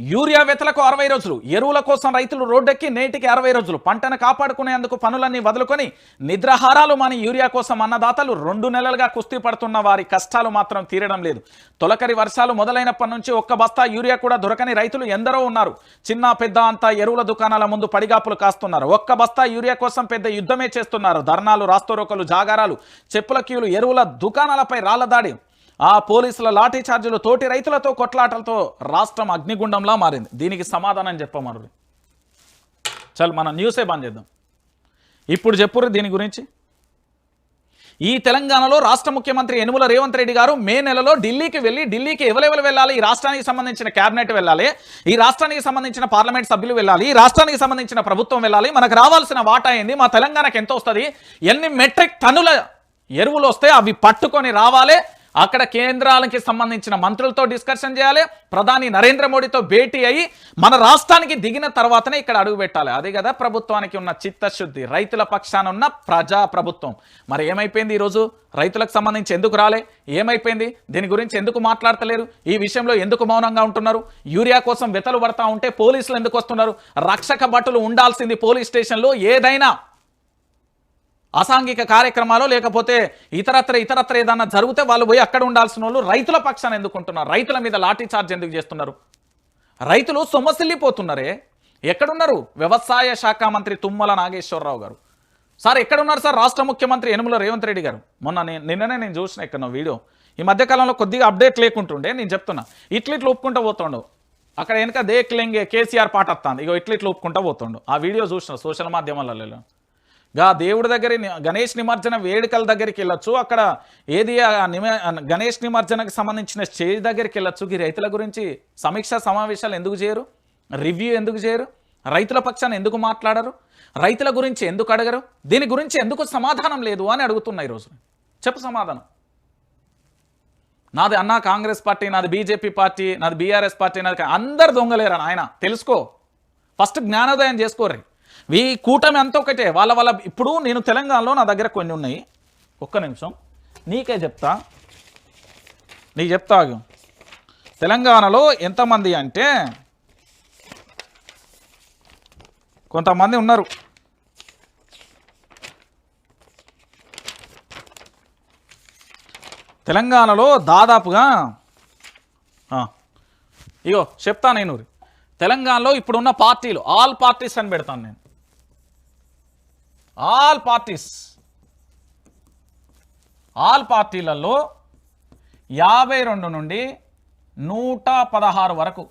Urea వెతలకు అరవై రోజులు ఎరువుల కోసం రైతులు రోడ్డెక్కి నేటికి అరవై రోజులు. పంటను కాపాడుకునేందుకు పనులన్నీ వదులుకొని నిద్రాహారాలు మాని యూరియా కోసం అన్నదాతలు రెండు నెలలుగా కుస్తీ పడుతున్న వారి కష్టాలు మాత్రం తీరడం లేదు. తొలకరి వర్షాలు మొదలైనప్పటి నుంచి ఒక్క బస్తా యూరియా కూడా దొరకని రైతులు ఎందరో ఉన్నారు. చిన్న పెద్ద అంతా ఎరువుల దుకాణాల ముందు పడిగాపులు కాస్తున్నారు. ఒక్క బస్తా యూరియా కోసం పెద్ద యుద్ధమే చేస్తున్నారు. ధర్నాలు రాస్తోరోకలు జాగారాలు చెప్పుల క్యూలు ఎరువుల దుకాణాలపై రాళ్ళ దాడి. ఆ పోలీసుల లాఠీ ఛార్జీలు తోటి రైతులతో కొట్లాటలతో రాష్ట్రం అగ్నిగుండంలా మారింది. దీనికి సమాధానం చెప్పమరు చల్ మన న్యూసే బంద్ చేద్దాం. ఇప్పుడు చెప్పుర్రు దీని గురించి. ఈ తెలంగాణలో రాష్ట్ర ముఖ్యమంత్రి యనుమల రేవంత్ రెడ్డి గారు మే నెలలో ఢిల్లీకి వెళ్ళి ఢిల్లీకి ఎవరెవరు వెళ్ళాలి? ఈ రాష్ట్రానికి సంబంధించిన కేబినెట్ వెళ్ళాలి. ఈ రాష్ట్రానికి సంబంధించిన పార్లమెంట్ సభ్యులు వెళ్ళాలి. ఈ రాష్ట్రానికి సంబంధించిన ప్రభుత్వం వెళ్ళాలి. మనకు రావాల్సిన వాటా ఏంది? మా తెలంగాణకు ఎంత వస్తుంది? ఎన్ని మెట్రిక్ టన్నుల ఎరువులు వస్తే అవి పట్టుకొని రావాలి. అక్కడ కేంద్రాలకి సంబంధించిన మంత్రులతో డిస్కషన్ చేయాలి. ప్రధాని నరేంద్ర మోడీతో భేటీ అయ్యి మన రాష్ట్రానికి దిగిన తర్వాతనే ఇక్కడ అడుగు పెట్టాలి. అదే కదా ప్రభుత్వానికి ఉన్న చిత్తశుద్ధి. రైతుల పక్షాన ఉన్న ప్రజా ప్రభుత్వం మరి ఏమైపోయింది ఈరోజు? రైతులకు సంబంధించి ఎందుకు రాలే? ఏమైపోయింది? దీని గురించి ఎందుకు మాట్లాడతలేరు? ఈ విషయంలో ఎందుకు మౌనంగా ఉంటున్నారు? యూరియా కోసం వెతలు పడతా ఉంటే పోలీసులు ఎందుకు వస్తున్నారు? రక్షక భటులు ఉండాల్సింది పోలీస్ స్టేషన్లో. ఏదైనా అసాంఘిక కార్యక్రమాలు లేకపోతే ఇతరత్ర ఇతరత్ర ఏదన్నా జరిగితే వాళ్ళు పోయి అక్కడ ఉండాల్సిన వాళ్ళు రైతుల పక్షాన ఎందుకుంటున్నారు రైతుల మీద లాఠీ చార్జ్ ఎందుకు చేస్తున్నారు? రైతులు సొమ్మసిల్లిపోతున్నారే? ఎక్కడున్నారు? వ్యవసాయ శాఖ మంత్రి తుమ్మల నాగేశ్వరరావు గారు. సార్ ఎక్కడున్నారు సార్? రాష్ట్ర ముఖ్యమంత్రి యనుమల రేవంత్ రెడ్డి గారు. మొన్న నేను నిన్ననే నేను చూసిన ఎక్కడో వీడియో. ఈ మధ్యకాలంలో కొద్దిగా అప్డేట్ లేకుంటుండే నేను చెప్తున్నా. ఇట్ల ఇట్లా ఒప్పుకుంటూ పోతుండు. అక్కడ వెనక దేక్లెంగే కేసీఆర్ పాట వస్తుంది. ఇగో ఇట్ల ఇట్లా ఒప్పుకుంటూ పోతుండు. ఆ వీడియో చూసిన సోషల్ మాధ్యమాలలో. గా దేవుడి దగ్గర గణేష్ నిమజ్జన వేడుకల దగ్గరికి వెళ్ళొచ్చు. అక్కడ ఏది నిమ గణేష్ నిమజ్జనకు సంబంధించిన స్టేజ్ దగ్గరికి వెళ్ళొచ్చు. ఈ రైతుల గురించి సమీక్షా సమావేశాలు ఎందుకు చేయరు? రివ్యూ ఎందుకు చేయరు? రైతుల పక్షాన ఎందుకు మాట్లాడరు? రైతుల గురించి ఎందుకు అడగరు? దీని గురించి ఎందుకు సమాధానం లేదు అని అడుగుతున్నా ఈరోజు చెప్పు సమాధానం. నాది అన్నా కాంగ్రెస్ పార్టీ నాది బీజేపీ పార్టీ నాది బీఆర్ఎస్ పార్టీ నాది అందరు దొంగలేరా ఆయన తెలుసుకో. ఫస్ట్ జ్ఞానోదయం చేసుకోర్రి. ఈ కూటమి అంత ఒకటే. వాళ్ళ వాళ్ళ ఇప్పుడు నేను తెలంగాణలో నా దగ్గర కొన్ని ఉన్నాయి. ఒక్క నిమిషం. నీకే చెప్తా. నీకు చెప్తా తెలంగాణలో ఎంతమంది అంటే కొంతమంది ఉన్నారు. తెలంగాణలో దాదాపుగా ఇగో చెప్తా నేను. తెలంగాణలో ఇప్పుడున్న పార్టీలు ఆల్ పార్టీస్ అని పెడతాను నేను. ఆల్ పార్టీస్ ఆల్ పార్టీలలో యాభై రెండు నుండి నూట పదహారు వరకు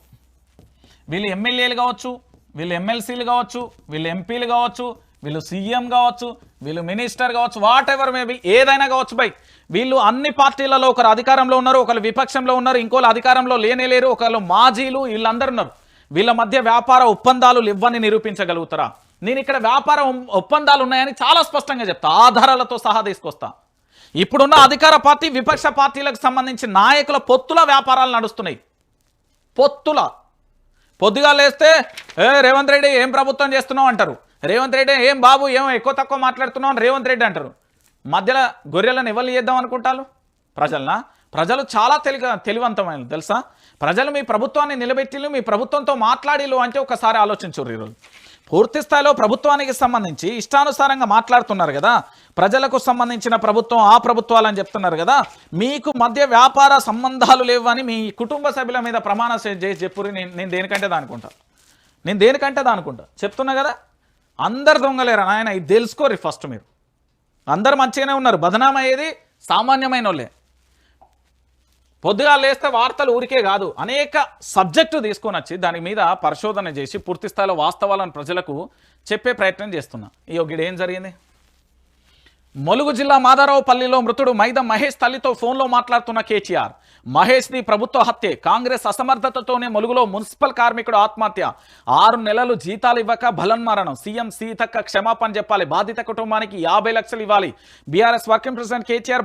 వీళ్ళు ఎమ్మెల్యేలు కావచ్చు వీళ్ళు ఎమ్మెల్సీలు కావచ్చు వీళ్ళు ఎంపీలు కావచ్చు వీళ్ళు సీఎం కావచ్చు వీళ్ళు మినిస్టర్ కావచ్చు వాట్ ఎవర్ మేబీ ఏదైనా కావచ్చు బై. వీళ్ళు అన్ని పార్టీలలో ఒకరు అధికారంలో ఉన్నారు ఒకరు విపక్షంలో ఉన్నారు ఇంకోళ్ళు అధికారంలో లేనే లేరు ఒకళ్ళు మాజీలు వీళ్ళందరూ ఉన్నారు. వీళ్ళ మధ్య వ్యాపార ఒప్పందాలు ఇవ్వని నిరూపించగలుగుతారా? నేను ఇక్కడ వ్యాపార ఒప్పందాలు ఉన్నాయని చాలా స్పష్టంగా చెప్తా. ఆధారాలతో సహా తీసుకొస్తా. ఇప్పుడున్న అధికార పార్టీ విపక్ష పార్టీలకు సంబంధించి నాయకుల పొత్తుల వ్యాపారాలు నడుస్తున్నాయి. పొత్తుల. పొద్దుగా లేస్తే ఏ రేవంత్ రెడ్డి ఏం ప్రభుత్వం చేస్తున్నావు? అంటారు. రేవంత్ రెడ్డి ఏం బాబు ఏం ఎక్కువ తక్కువ మాట్లాడుతున్నావు? అని రేవంత్ రెడ్డి అంటారు. మధ్యలో గొర్రెలను ఎవరు చేద్దాం అనుకుంటారు ప్రజలనా? ప్రజలు చాలా తెలివి తెలివంతమైన తెలుసా? ప్రజలు మీ ప్రభుత్వాన్ని నిలబెట్టిలు మీ ప్రభుత్వంతో మాట్లాడిలు అంటే ఒకసారి ఆలోచించుర్రు ఈరోజు పూర్తి స్థాయిలో ప్రభుత్వానికి సంబంధించి ఇష్టానుసారంగా మాట్లాడుతున్నారు కదా. ప్రజలకు సంబంధించిన ప్రభుత్వం ఆ ప్రభుత్వాలు అని చెప్తున్నారు కదా. మీకు మధ్య వ్యాపార సంబంధాలు లేవు అని మీ కుటుంబ సభ్యుల మీద ప్రమాణ చే- చేసి చెప్పుర్రి నేను నేను దేనికంటే దానుకుంటా? నేను దేనికంటే దానుకుంటా? చెప్తున్నా కదా. అందరు దొంగలేరా నాయన? ఇది తెలుసుకోరు ఫస్ట్ మీరు. అందరు మంచిగానే ఉన్నారు. బదనామయ్యేది సామాన్యమైన వాళ్ళే. పొద్దుగా లేస్తే వార్తలు ఊరికే కాదు. అనేక సబ్జెక్టు తీసుకొని వచ్చి దాని మీద పరిశోధన చేసి పూర్తి స్థాయిలో వాస్తవాలను ప్రజలకు చెప్పే ప్రయత్నం చేస్తున్నా. ఈ ఒకటి ఏం జరిగింది? ములుగు జిల్లా మాదారావుపల్లిలో మృతుడు మైదం మహేష్ తల్లితో ఫోన్లో మాట్లాడుతున్న కేటీఆర్. మహేష్ది ప్రభుత్వ హత్యే. కాంగ్రెస్ అసమర్థతతోనే ములుగులో మున్సిపల్ కార్మికుడు ఆత్మహత్య. ఆరు నెలలు జీతాలు ఇవ్వక బలన్మరణం సీఎం సీతక్క క్షమాపణ చెప్పాలి. బాధిత కుటుంబానికి యాభై లక్షలు ఇవ్వాలి. BRS working president KTR